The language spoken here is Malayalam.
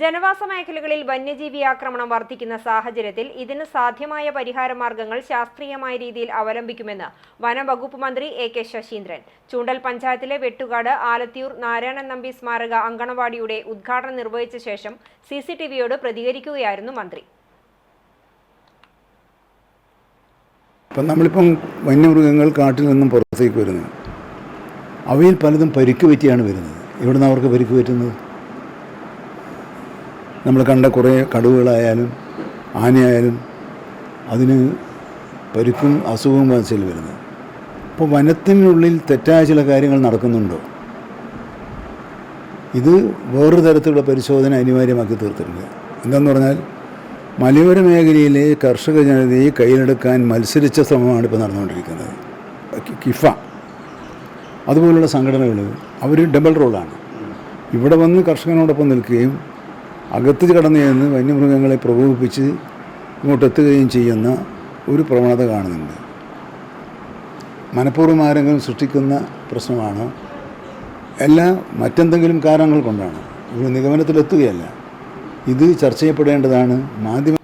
ജനവാസ മേഖലകളിൽ വന്യജീവി ആക്രമണം വർദ്ധിക്കുന്ന സാഹചര്യത്തിൽ ഇതിന് സാധ്യമായ പരിഹാര മാർഗങ്ങൾ ശാസ്ത്രീയമായ രീതിയിൽ അവലംബിക്കുമെന്ന് വനംവകുപ്പ് മന്ത്രി എ കെ ശശീന്ദ്രൻ. ചൂണ്ടൽ പഞ്ചായത്തിലെ വെട്ടുകാട് ആലത്തിയൂർ നാരായണൻ നമ്പി സ്മാരക അങ്കണവാടിയുടെ ഉദ്ഘാടനം നിർവഹിച്ച ശേഷം സി സി ടി വിയോട് പ്രതികരിക്കുകയായിരുന്നു മന്ത്രി. ഇപ്പം നമ്മളിപ്പം വന്യമൃഗങ്ങൾ കാട്ടിൽ നിന്നും പുറത്തേക്ക് വരുന്നു അവയിൽ പലതും പരിക്ക് പറ്റിയാണ് വരുന്നത്. ഇവിടുന്ന് അവർക്ക് പരിക്ക് പറ്റുന്നത്? നമ്മൾ കണ്ട കുറേ കടുവകളായാലും ആനയായാലും അതിന് പരിക്കും അസുഖവും മനസ്സിൽ വരുന്നത് അപ്പോൾ വനത്തിനുള്ളിൽ തെറ്റായ ചില കാര്യങ്ങൾ നടക്കുന്നുണ്ടോ? ഇത് വേറൊരു തരത്തിലുള്ള പരിശോധന അനിവാര്യമാക്കി തീർത്തിട്ടുണ്ട് എന്താണെന്ന് പറഞ്ഞാൽ മലയോര മേഖലയിലെ കർഷക ജനതയെ കയ്യിലെടുക്കാൻ മത്സരിച്ച ശ്രമമാണ് ഇപ്പോൾ നടന്നുകൊണ്ടിരിക്കുന്നത്. കിഫ. അതുപോലുള്ള സംഘടനകൾ അവർ ഡബിൾ റോളാണ് ഇവിടെ വന്ന് കർഷകനോടൊപ്പം നിൽക്കുകയും അകത്ത് കടന്നു ചെന്ന് വന്യമൃഗങ്ങളെ പ്രകോപിപ്പിച്ച് ഇങ്ങോട്ടെത്തുകയും ചെയ്യുന്ന ഒരു പ്രവണത കാണുന്നുണ്ട്. മനഃപൂർവം ആരെങ്കിലും സൃഷ്ടിക്കുന്ന പ്രശ്നമാണ്? എല്ലാം മറ്റെന്തെങ്കിലും കാരണങ്ങൾ കൊണ്ടാണ്? ഒരു നിഗമനത്തിലെത്തുകയല്ല. ഇത് ചർച്ച ചെയ്യപ്പെടേണ്ടതാണ്. മാധ്യമ